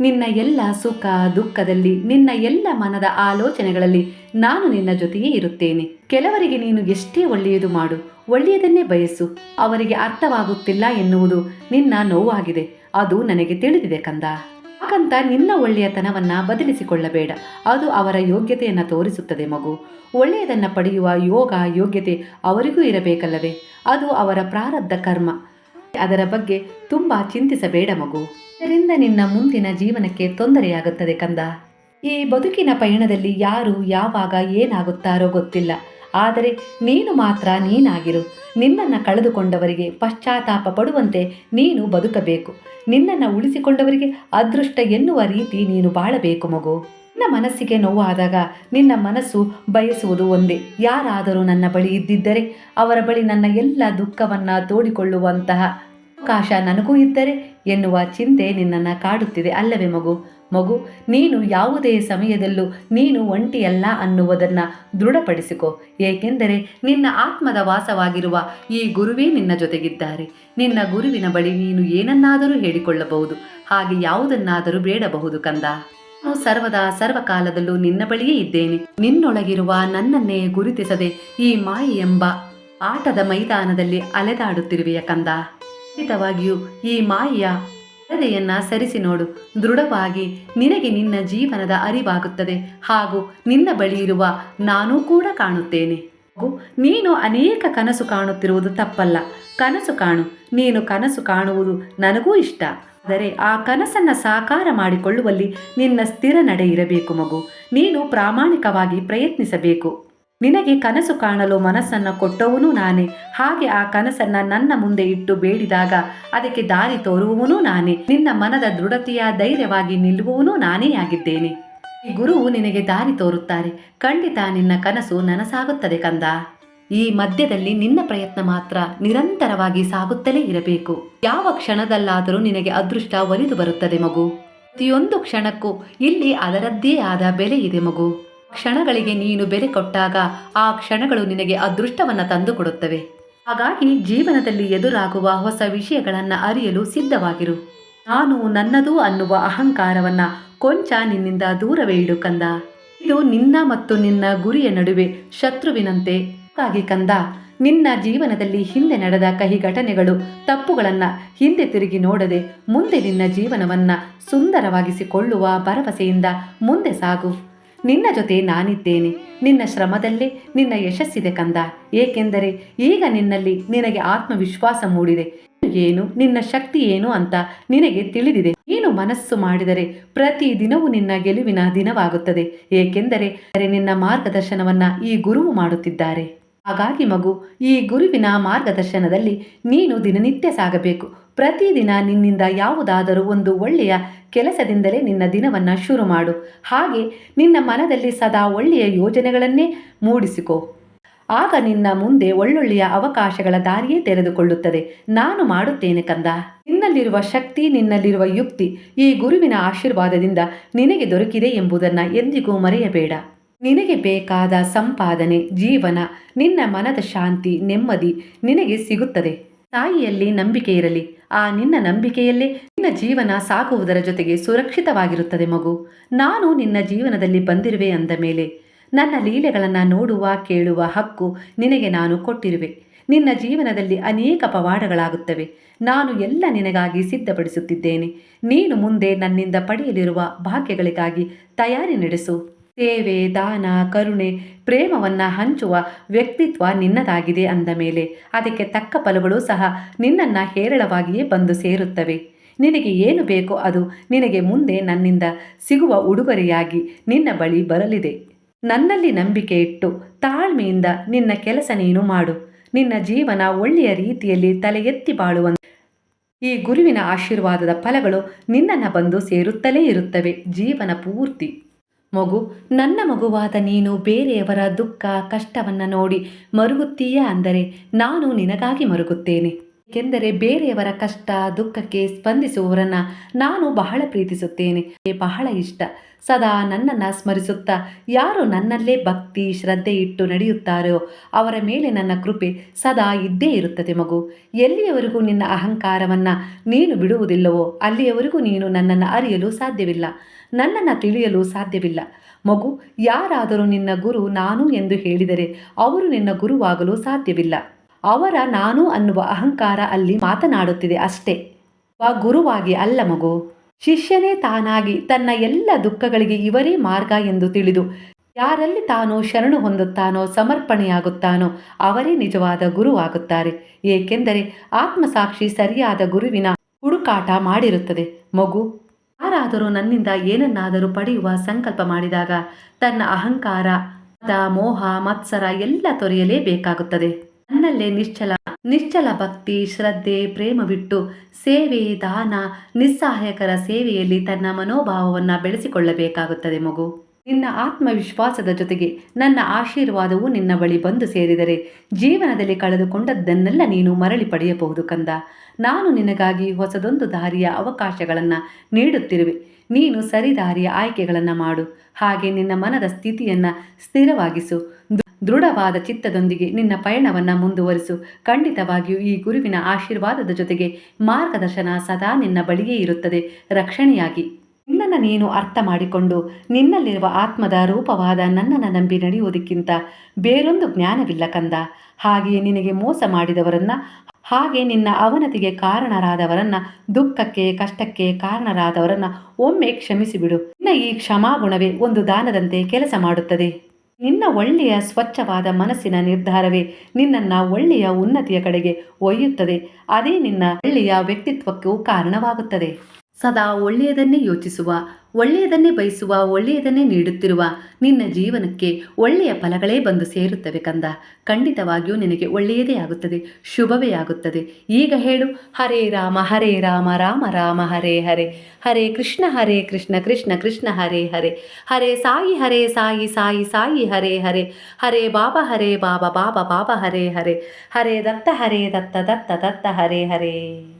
ನಿನ್ನ ಎಲ್ಲ ಸುಖ, ದುಃಖದಲ್ಲಿ, ನಿನ್ನ ಎಲ್ಲ ಮನದ ಆಲೋಚನೆಗಳಲ್ಲಿ ನಾನು ನಿನ್ನ ಜೊತೆಯೇ ಇರುತ್ತೇನೆ. ಕೆಲವರಿಗೆ ನೀನು ಎಷ್ಟೇ ಒಳ್ಳೆಯದು ಮಾಡು, ಒಳ್ಳೆಯದನ್ನೇ ಬಯಸು. ಅವರಿಗೆ ಅರ್ಥವಾಗುತ್ತಿಲ್ಲ ಎನ್ನುವುದು ನಿನ್ನ ನೋವಾಗಿದೆ. ಅದು ನನಗೆ ತಿಳಿದಿದೆ ಕಂದ. ಹಾಗಂತ ನಿನ್ನ ಒಳ್ಳೆಯತನವನ್ನ ಬದಲಿಸಿಕೊಳ್ಳಬೇಡ. ಅದು ಅವರ ಯೋಗ್ಯತೆಯನ್ನು ತೋರಿಸುತ್ತದೆ ಮಗು. ಒಳ್ಳೆಯದನ್ನ ಪಡೆಯುವ ಯೋಗ, ಯೋಗ್ಯತೆ ಅವರಿಗೂ ಇರಬೇಕಲ್ಲವೇ? ಅದು ಅವರ ಪ್ರಾರಬ್ಧ ಕರ್ಮ. ಅದರ ಬಗ್ಗೆ ತುಂಬ ಚಿಂತಿಸಬೇಡ ಮಗು. ಇದರಿಂದ ನಿನ್ನ ಮುಂದಿನ ಜೀವನಕ್ಕೆ ತೊಂದರೆಯಾಗುತ್ತದೆ ಕಂದ. ಈ ಬದುಕಿನ ಪಯಣದಲ್ಲಿ ಯಾರು ಯಾವಾಗ ಏನಾಗುತ್ತಾರೋ ಗೊತ್ತಿಲ್ಲ. ಆದರೆ ನೀನು ಮಾತ್ರ ನೀನಾಗಿರು. ನಿನ್ನನ್ನು ಕಳೆದುಕೊಂಡವರಿಗೆ ಪಶ್ಚಾತ್ತಾಪ ಪಡುವಂತೆ ನೀನು ಬದುಕಬೇಕು. ನಿನ್ನನ್ನು ಉಳಿಸಿಕೊಂಡವರಿಗೆ ಅದೃಷ್ಟ ಎನ್ನುವ ರೀತಿ ನೀನು ಬಾಳಬೇಕು ಮಗು. ನಿನ್ನ ಮನಸ್ಸಿಗೆ ನೋವಾದಾಗ ನಿನ್ನ ಮನಸ್ಸು ಬಯಸುವುದು ಒಂದೇ. ಯಾರಾದರೂ ನನ್ನ ಬಳಿ ಇದ್ದಿದ್ದರೆ ಅವರ ಬಳಿ ನನ್ನ ಎಲ್ಲ ದುಃಖವನ್ನು ತೋಡಿಕೊಳ್ಳುವಂತಹ ಅವಕಾಶ ನನಗೂ ಇದ್ದರೆ ಎನ್ನುವ ಚಿಂತೆ ನಿನ್ನನ್ನು ಕಾಡುತ್ತಿದೆ ಅಲ್ಲವೇ ಮಗು? ಮಗು, ನೀನು ಯಾವುದೇ ಸಮಯದಲ್ಲೂ ನೀನು ಒಂಟಿಯಲ್ಲ ಅನ್ನುವುದನ್ನು ದೃಢಪಡಿಸಿಕೊ. ಏಕೆಂದರೆ ನಿನ್ನ ಆತ್ಮದ ವಾಸವಾಗಿರುವ ಈ ಗುರುವೇ ನಿನ್ನ ಜೊತೆಗಿದ್ದಾರೆ. ನಿನ್ನ ಗುರುವಿನ ಬಳಿ ನೀನು ಏನನ್ನಾದರೂ ಹೇಳಿಕೊಳ್ಳಬಹುದು. ಹಾಗೆ ಯಾವುದನ್ನಾದರೂ ಬೇಡಬಹುದು ಕಂದ. ನಾನು ಸರ್ವದಾ ಸರ್ವಕಾಲದಲ್ಲೂ ನಿನ್ನ ಬಳಿಯೇ ಇದ್ದೇನೆ. ನಿನ್ನೊಳಗಿರುವ ನನ್ನನ್ನೇ ಗುರುತಿಸದೆ ಈ ಮಾಯೆ ಎಂಬ ಆಟದ ಮೈದಾನದಲ್ಲಿ ಅಲೆದಾಡುತ್ತಿರುವೆಯ ಕಂದ? ಖಂಡಿತವಾಗಿಯೂ ಈ ಮಾಯೆಯ ಪರದೆಯನ್ನ ಸರಿಸಿ ನೋಡು. ದೃಢವಾಗಿ ನಿನಗೆ ನಿನ್ನ ಜೀವನದ ಅರಿವಾಗುತ್ತದೆ. ಹಾಗೂ ನಿನ್ನ ಬಳಿ ಇರುವ ನಾನೂ ಕೂಡ ಕಾಣುತ್ತೇನೆ. ಮಗು, ನೀನು ಅನೇಕ ಕನಸು ಕಾಣುತ್ತಿರುವುದು ತಪ್ಪಲ್ಲ. ಕನಸು ಕಾಣು. ನೀನು ಕನಸು ಕಾಣುವುದು ನನಗೂ ಇಷ್ಟ. ಆದರೆ ಆ ಕನಸನ್ನು ಸಾಕಾರ ಮಾಡಿಕೊಳ್ಳುವಲ್ಲಿ ನಿನ್ನ ಸ್ಥಿರ ನಡೆ ಇರಬೇಕು ಮಗು. ನೀನು ಪ್ರಾಮಾಣಿಕವಾಗಿ ಪ್ರಯತ್ನಿಸಬೇಕು. ನಿನಗೆ ಕನಸು ಕಾಣಲು ಮನಸ್ಸನ್ನು ಕೊಟ್ಟವನು ನಾನೇ. ಹಾಗೆ ಆ ಕನಸನ್ನ ನನ್ನ ಮುಂದೆ ಇಟ್ಟು ಬೇಡಿದಾಗ ಅದಕ್ಕೆ ದಾರಿ ತೋರುವವನು ನಾನೇ. ನಿನ್ನ ಮನದ ದೃಢತೆಯ ಧೈರ್ಯವಾಗಿ ನಿಲ್ಲುವವನು ನಾನೇ ಆಗಿದ್ದೇನೆ. ಈ ಗುರುವು ನಿನಗೆ ದಾರಿ ತೋರುತ್ತಾರೆ. ಖಂಡಿತ ನಿನ್ನ ಕನಸು ನನಸಾಗುತ್ತದೆ ಕಂದ. ಈ ಮಧ್ಯದಲ್ಲಿ ನಿನ್ನ ಪ್ರಯತ್ನ ಮಾತ್ರ ನಿರಂತರವಾಗಿ ಸಾಗುತ್ತಲೇ ಇರಬೇಕು. ಯಾವ ಕ್ಷಣದಲ್ಲಾದರೂ ನಿನಗೆ ಅದೃಷ್ಟ ಒಲಿದು ಬರುತ್ತದೆ ಮಗು. ಪ್ರತಿಯೊಂದು ಕ್ಷಣಕ್ಕೂ ಇಲ್ಲಿ ಅದರದ್ದೇ ಆದ ಬೆಲೆ ಇದೆ ಮಗು. ಕ್ಷಣಗಳಿಗೆ ನೀನು ಬೆಲೆ ಕೊಟ್ಟಾಗ ಆ ಕ್ಷಣಗಳು ನಿನಗೆ ಅದೃಷ್ಟವನ್ನು ತಂದುಕೊಡುತ್ತವೆ. ಹಾಗಾಗಿ ಜೀವನದಲ್ಲಿ ಎದುರಾಗುವ ಹೊಸ ವಿಷಯಗಳನ್ನು ಅರಿಯಲು ಸಿದ್ಧವಾಗಿರು. ನಾನು ನನ್ನದು ಅನ್ನುವ ಅಹಂಕಾರವನ್ನ ಕೊಂಚ ನಿನ್ನಿಂದ ದೂರವೇ ಇಡು ಕಂದ. ಇದು ನಿನ್ನ ಮತ್ತು ನಿನ್ನ ಗುರಿಯ ನಡುವೆ ಶತ್ರುವಿನಂತೆ ಹಾಗಾಗಿ ಕಂದ. ನಿನ್ನ ಜೀವನದಲ್ಲಿ ಹಿಂದೆ ನಡೆದ ಕಹಿ ಘಟನೆಗಳು ತಪ್ಪುಗಳನ್ನು ಹಿಂದೆ ತಿರುಗಿ ನೋಡದೆ ಮುಂದೆ ನಿನ್ನ ಜೀವನವನ್ನ ಸುಂದರವಾಗಿಸಿಕೊಳ್ಳುವ ಭರವಸೆಯಿಂದ ಮುಂದೆ ಸಾಗು. ನಿನ್ನ ಜೊತೆ ನಾನಿದ್ದೇನೆ. ನಿನ್ನ ಶ್ರಮದಲ್ಲೇ ನಿನ್ನ ಯಶಸ್ಸಿದೆ ಕಂದ. ಏಕೆಂದರೆ ಈಗ ನಿನ್ನಲ್ಲಿ ನಿನಗೆ ಆತ್ಮವಿಶ್ವಾಸ ಮೂಡಿದೆ. ಏನು, ನಿನ್ನ ಶಕ್ತಿ ಏನು ಅಂತ ನಿನಗೆ ತಿಳಿದಿದೆ. ನೀನು ಮನಸ್ಸು ಮಾಡಿದರೆ ಪ್ರತಿ ದಿನವೂ ನಿನ್ನ ಗೆಲುವಿನ ದಿನವಾಗುತ್ತದೆ. ಏಕೆಂದರೆ ನಿನ್ನ ಮಾರ್ಗದರ್ಶನವನ್ನ ಈ ಗುರುವು ಮಾಡುತ್ತಿದ್ದಾರೆ. ಹಾಗಾಗಿ ಮಗು, ಈ ಗುರುವಿನ ಮಾರ್ಗದರ್ಶನದಲ್ಲಿ ನೀನು ದಿನನಿತ್ಯ ಸಾಗಬೇಕು. ಪ್ರತಿದಿನ ನಿನ್ನಿಂದ ಯಾವುದಾದರೂ ಒಂದು ಒಳ್ಳೆಯ ಕೆಲಸದಿಂದಲೇ ನಿನ್ನ ದಿನವನ್ನು ಶುರು ಮಾಡು. ಹಾಗೆ ನಿನ್ನ ಮನದಲ್ಲಿ ಸದಾ ಒಳ್ಳೆಯ ಯೋಜನೆಗಳನ್ನೇ ಮೂಡಿಸಿಕೋ. ಆಗ ನಿನ್ನ ಮುಂದೆ ಒಳ್ಳೊಳ್ಳೆಯ ಅವಕಾಶಗಳ ದಾರಿಯೇ ತೆರೆದುಕೊಳ್ಳುತ್ತದೆ. ನಾನು ಮಾಡುತ್ತೇನೆ ಕಂದ. ನಿನ್ನಲ್ಲಿರುವ ಶಕ್ತಿ, ನಿನ್ನಲ್ಲಿರುವ ಯುಕ್ತಿ ಈ ಗುರುವಿನ ಆಶೀರ್ವಾದದಿಂದ ನಿನಗೆ ದೊರಕಿದೆ ಎಂಬುದನ್ನು ಎಂದಿಗೂ ಮರೆಯಬೇಡ. ನಿನಗೆ ಬೇಕಾದ ಸಂಪಾದನೆ, ಜೀವನ, ನಿನ್ನ ಮನದ ಶಾಂತಿ, ನೆಮ್ಮದಿ ನಿನಗೆ ಸಿಗುತ್ತದೆ. ತಾಯಿಯಲ್ಲಿ ನಂಬಿಕೆ ಇರಲಿ. ಆ ನಿನ್ನ ನಂಬಿಕೆಯಲ್ಲೇ ನಿನ್ನ ಜೀವನ ಸಾಕುವುದರ ಜೊತೆಗೆ ಸುರಕ್ಷಿತವಾಗಿರುತ್ತದೆ ಮಗು. ನಾನು ನಿನ್ನ ಜೀವನದಲ್ಲಿ ಬಂದಿರುವೆ ಅಂದ ಮೇಲೆ, ನನ್ನ ಲೀಲೆಗಳನ್ನು ನೋಡುವ, ಕೇಳುವ ಹಕ್ಕು ನಿನಗೆ ನಾನು ಕೊಟ್ಟಿರುವೆ. ನಿನ್ನ ಜೀವನದಲ್ಲಿ ಅನೇಕ ಪವಾಡಗಳಾಗುತ್ತವೆ. ನಾನು ಎಲ್ಲ ನಿನಗಾಗಿ ಸಿದ್ಧಪಡಿಸುತ್ತಿದ್ದೇನೆ. ನೀನು ಮುಂದೆ ನನ್ನಿಂದ ಪಡೆಯಲಿರುವ ಭಾಗ್ಯಗಳಿಗಾಗಿ ತಯಾರಿ ನಡೆಸು. ಸೇವೆ, ದಾನ, ಕರುಣೆ, ಪ್ರೇಮವನ್ನ ಹಂಚುವ ವ್ಯಕ್ತಿತ್ವ ನಿನ್ನದಾಗಿದೆ ಅಂದ ಮೇಲೆ ಅದಕ್ಕೆ ತಕ್ಕ ಫಲಗಳು ಸಹ ನಿನ್ನನ್ನು ಹೇರಳವಾಗಿಯೇ ಬಂದು ಸೇರುತ್ತವೆ. ನಿನಗೆ ಏನು ಬೇಕೋ ಅದು ನಿನಗೆ ಮುಂದೆ ನನ್ನಿಂದ ಸಿಗುವ ಉಡುಗೊರೆಯಾಗಿ ನಿನ್ನ ಬಳಿ ಬರಲಿದೆ. ನನ್ನಲ್ಲಿ ನಂಬಿಕೆ ಇಟ್ಟು ತಾಳ್ಮೆಯಿಂದ ನಿನ್ನ ಕೆಲಸ ನೀನು ಮಾಡು. ನಿನ್ನ ಜೀವನ ಒಳ್ಳೆಯ ರೀತಿಯಲ್ಲಿ ತಲೆ ಎತ್ತಿ ಬಾಳುವಂತೆ ಈ ಗುರುವಿನ ಆಶೀರ್ವಾದದ ಫಲಗಳು ನಿನ್ನನ್ನು ಬಂದು ಸೇರುತ್ತಲೇ ಇರುತ್ತವೆ. ಜೀವನ ಪೂರ್ತಿ. ಮಗು ನನ್ನ ಮಗುವಾದ ನೀನು ಬೇರೆಯವರ ದುಃಖ ಕಷ್ಟವನ್ನು ನೋಡಿ ಮರುಗುತ್ತೀಯಾ ಅಂದರೆ ನಾನು ನಿನಗಾಗಿ ಮರುಗುತ್ತೇನೆ. ಏಕೆಂದರೆ ಬೇರೆಯವರ ಕಷ್ಟ, ದುಃಖಕ್ಕೆ ಸ್ಪಂದಿಸುವವರನ್ನ ನಾನು ಬಹಳ ಪ್ರೀತಿಸುತ್ತೇನೆ. ಬಹಳ ಇಷ್ಟ. ಸದಾ ನನ್ನನ್ನು ಸ್ಮರಿಸುತ್ತಾ ಯಾರು ನನ್ನಲ್ಲೇ ಭಕ್ತಿ, ಶ್ರದ್ಧೆ ಇಟ್ಟು ನಡೆಯುತ್ತಾರೋ ಅವರ ಮೇಲೆ ನನ್ನ ಕೃಪೆ ಸದಾ ಇದ್ದೇ ಇರುತ್ತದೆ ಮಗು. ಎಲ್ಲಿಯವರೆಗೂ ನಿನ್ನ ಅಹಂಕಾರವನ್ನು ನೀನು ಬಿಡುವುದಿಲ್ಲವೋ ಅಲ್ಲಿಯವರೆಗೂ ನೀನು ನನ್ನನ್ನು ಅರಿಯಲು ಸಾಧ್ಯವಿಲ್ಲ. ನನ್ನನ್ನು ತಿಳಿಯಲು ಸಾಧ್ಯವಿಲ್ಲ. ಮಗು, ಯಾರಾದರೂ ನಿನ್ನ ಗುರು ನಾನು ಎಂದು ಹೇಳಿದರೆ ಅವರು ನಿನ್ನ ಗುರುವಾಗಲು ಸಾಧ್ಯವಿಲ್ಲ. ಅವರ ನಾನು ಅನ್ನುವ ಅಹಂಕಾರ ಅಲ್ಲಿ ಮಾತನಾಡುತ್ತಿದೆ ಅಷ್ಟೇ. ವ ಗುರುವಾಗಿ ಅಲ್ಲ ಮಗು, ಶಿಷ್ಯನೇ ತಾನಾಗಿ ತನ್ನ ಎಲ್ಲ ದುಃಖಗಳಿಗೆ ಇವರೇ ಮಾರ್ಗ ಎಂದು ತಿಳಿದು, ಯಾರಲ್ಲಿ ತಾನು ಶರಣು ಹೊಂದುತ್ತಾನೋ ಸಮರ್ಪಣೆಯಾಗುತ್ತಾನೋ ಅವರೇ ನಿಜವಾದ ಗುರುವಾಗುತ್ತಾರೆ. ಏಕೆಂದರೆ ಆತ್ಮಸಾಕ್ಷಿ ಸರಿಯಾದ ಗುರುವಿನ ಹುಡುಕಾಟ ಮಾಡಿರುತ್ತದೆ. ಮಗು, ಯಾರಾದರೂ ನನ್ನಿಂದ ಏನನ್ನಾದರೂ ಪಡೆಯುವ ಸಂಕಲ್ಪ ಮಾಡಿದಾಗ ತನ್ನ ಅಹಂಕಾರ ಮೋಹ, ಮತ್ಸರ ಎಲ್ಲ ತೊರೆಯಲೇಬೇಕಾಗುತ್ತದೆ. ನನ್ನಲ್ಲೇ ನಿಶ್ಚಲ ನಿಶ್ಚಲ ಭಕ್ತಿ, ಶ್ರದ್ಧೆ, ಪ್ರೇಮ ಬಿಟ್ಟು ಸೇವೆ, ದಾನ, ನಿಸ್ಸಹಾಯಕರ ಸೇವೆಯಲ್ಲಿ ತನ್ನ ಮನೋಭಾವವನ್ನು ಬೆಳೆಸಿಕೊಳ್ಳಬೇಕಾಗುತ್ತದೆ ಮಗು. ನಿನ್ನ ಆತ್ಮವಿಶ್ವಾಸದ ಜೊತೆಗೆ ನನ್ನ ಆಶೀರ್ವಾದವು ನಿನ್ನ ಬಳಿ ಬಂದು ಸೇರಿದರೆ ಜೀವನದಲ್ಲಿ ಕಳೆದುಕೊಂಡದ್ದನ್ನೆಲ್ಲ ನೀನು ಮರಳಿ ಪಡೆಯಬಹುದು ಕಂದ. ನಾನು ನಿನಗಾಗಿ ಹೊಸದೊಂದು ದಾರಿಯ ಅವಕಾಶಗಳನ್ನು ನೀಡುತ್ತಿರುವೆ. ನೀನು ಸರಿ ದಾರಿಯ ಆಯ್ಕೆಗಳನ್ನು ಮಾಡು. ಹಾಗೆ ನಿನ್ನ ಮನದ ಸ್ಥಿತಿಯನ್ನು ಸ್ಥಿರವಾಗಿಸು. ದೃಢವಾದ ಚಿತ್ತದೊಂದಿಗೆ ನಿನ್ನ ಪಯಣವನ್ನು ಮುಂದುವರಿಸು. ಖಂಡಿತವಾಗಿಯೂ ಈ ಗುರುವಿನ ಆಶೀರ್ವಾದದ ಜೊತೆಗೆ ಮಾರ್ಗದರ್ಶನ ಸದಾ ನಿನ್ನ ಬಳಿಯೇ ಇರುತ್ತದೆ. ರಕ್ಷಣೆಯಾಗಿ. ನಿನ್ನನ್ನು ನೀನು ಅರ್ಥ ಮಾಡಿಕೊಂಡು ನಿನ್ನಲ್ಲಿರುವ ಆತ್ಮದ ರೂಪವಾದ ನನ್ನನ್ನು ನಂಬಿ ನಡೆಯುವುದಕ್ಕಿಂತ ಬೇರೊಂದು ಜ್ಞಾನವಿಲ್ಲ ಕಂದ. ಹಾಗೆಯೇ ನಿನಗೆ ಮೋಸ ಮಾಡಿದವರನ್ನ, ಹಾಗೆ ನಿನ್ನ ಅವನತಿಗೆ ಕಾರಣರಾದವರನ್ನ, ದುಃಖಕ್ಕೆ, ಕಷ್ಟಕ್ಕೆ ಕಾರಣರಾದವರನ್ನ ಒಮ್ಮೆ ಕ್ಷಮಿಸಿಬಿಡು. ನಿನ್ನ ಈ ಕ್ಷಮಾಗುಣವೇ ಒಂದು ದಾನದಂತೆ ಕೆಲಸ ಮಾಡುತ್ತದೆ. ನಿನ್ನ ಒಳ್ಳೆಯ ಸ್ವಚ್ಛವಾದ ಮನಸ್ಸಿನ ನಿರ್ಧಾರವೇ ನಿನ್ನನ್ನ ಒಳ್ಳೆಯ ಉನ್ನತಿಯ ಕಡೆಗೆ ಒಯ್ಯುತ್ತದೆ. ಅದೇ ನಿನ್ನ ಒಳ್ಳೆಯ ವ್ಯಕ್ತಿತ್ವಕ್ಕೂ ಕಾರಣವಾಗುತ್ತದೆ. ಸದಾ ಒಳ್ಳೆಯದನ್ನೇ ಯೋಚಿಸುವ, ಒಳ್ಳೆಯದನ್ನೇ ಬಯಸುವ, ಒಳ್ಳೆಯದನ್ನೇ ನೀಡುತ್ತಿರುವ ನಿನ್ನ ಜೀವನಕ್ಕೆ ಒಳ್ಳೆಯ ಫಲಗಳೇ ಬಂದು ಸೇರುತ್ತವೆ ಕಂದ. ಖಂಡಿತವಾಗಿಯೂ ನಿನಗೆ ಒಳ್ಳೆಯದೇ ಆಗುತ್ತದೆ, ಶುಭವೇ ಆಗುತ್ತದೆ. ಈಗ ಹೇಳು, ಹರೇ ರಾಮ ಹರೇ ರಾಮ ರಾಮ ರಾಮ, ಹರೇ ಹರೇ. ಹರೇ ಕೃಷ್ಣ ಹರೇ ಕೃಷ್ಣ ಕೃಷ್ಣ ಕೃಷ್ಣ, ಹರೇ ಹರೇ. ಹರೇ ಸಾಯಿ ಹರೇ ಸಾಯಿ ಸಾಯಿ ಸಾಯಿ, ಹರೇ ಹರೇ. ಹರೇ ಬಾಬಾ ಹರೇ ಬಾಬಾ ಬಾಬಾ ಬಾಬಾ, ಹರೇ ಹರೇ. ಹರೇ ದತ್ತ ಹರೇ ದತ್ತ ದತ್ತ ದತ್ತ, ಹರೇ ಹರೇ.